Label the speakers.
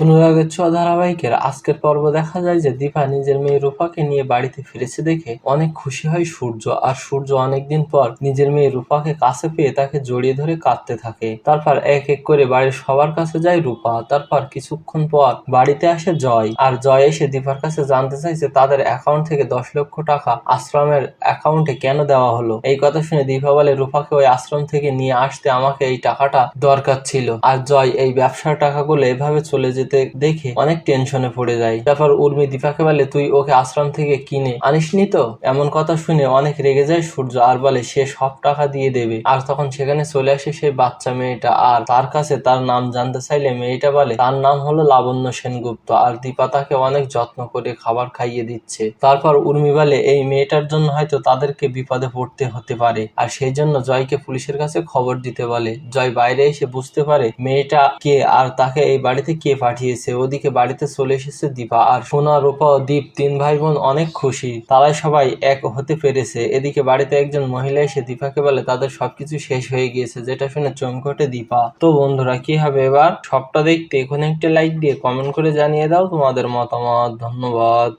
Speaker 1: অনুরাগের ছোঁয়া ধারাবাহিকের আজকের পর্ব দেখা যায় যে দীপা নিজের মেয়ে রূপাকে নিয়ে বাড়িতে ফিরেছে দেখে অনেক খুশি হয় সূর্য, আর সূর্য অনেকদিন পর নিজের মেয়ে রূপাকে কাছে পেয়ে তাকে জড়িয়ে ধরে কাঁদতে থাকে। তারপর এক এক করে বাড়ির সবার কাছে যায় রূপা, তারপর কিছুক্ষণ পর বাড়িতে আসে জয়, আর জয় এসে দীপার কাছে জানতে চাইছে তাদের অ্যাকাউন্ট থেকে দশ লক্ষ টাকা আশ্রমের অ্যাকাউন্টে কেন দেওয়া হলো। এই কথা শুনে দীপা বলে, রূপাকে ওই আশ্রম থেকে নিয়ে আসতে আমাকে এই টাকাটা দরকার ছিল। আর জয়, এই ব্যবসার টাকাগুলো এভাবে চলে যেতে দেখে অনেক টেনশনে পড়ে যায়। তারপর উর্মি দীপাকে বলে, তুই ওকে আশ্রম থেকে কিনে আনিসনি তো? এমন কথা শুনে অনেক রেগে যায় সূর্য আর বলে, সে সব টাকা দিয়ে দেবে। আর তখন সেখানে চলে আসে সেই বাচ্চা মেয়েটা। আর তার কাছে তার নাম জানতে চাইলে মেয়েটা বলে, তার নাম হলো লাবণ্য সেনগুপ্ত। আর দীপা তাকে অনেক যত্ন করে খাবার খাইয়ে দিচ্ছে। তারপর উর্মি বলে, এই মেয়েটার জন্য হয়তো তাদেরকে বিপদে পড়তে হতে পারে। আর সেই জন্য জয়কে পুলিশের কাছে খবর দিতে বলে। জয় বাইরে এসে বুঝতে পারে, মেয়েটা কে আর তাকে এই বাড়িতে কে পাঠিয়েছে। ওদিকে বাড়িতে চলে এসেছে দীপা আর সোনা, রূপা ও দীপ তিন ভাই বোন অনেক খুশি। তারাই সবাই এক হতে পেরেছে। এদিকে বাড়িতে একজন মহিলা এসে দীপাকে বলে, তাদের সবকিছু শেষ হয়ে গিয়েছে। যেটা শুনে চমকটে দীপা। তো বন্ধুরা, কি হবে এবার? সবটা দেখতে এখন একটা লাইক দিয়ে কমেন্ট করে জানিয়ে দাও তোমাদের মতামত। ধন্যবাদ।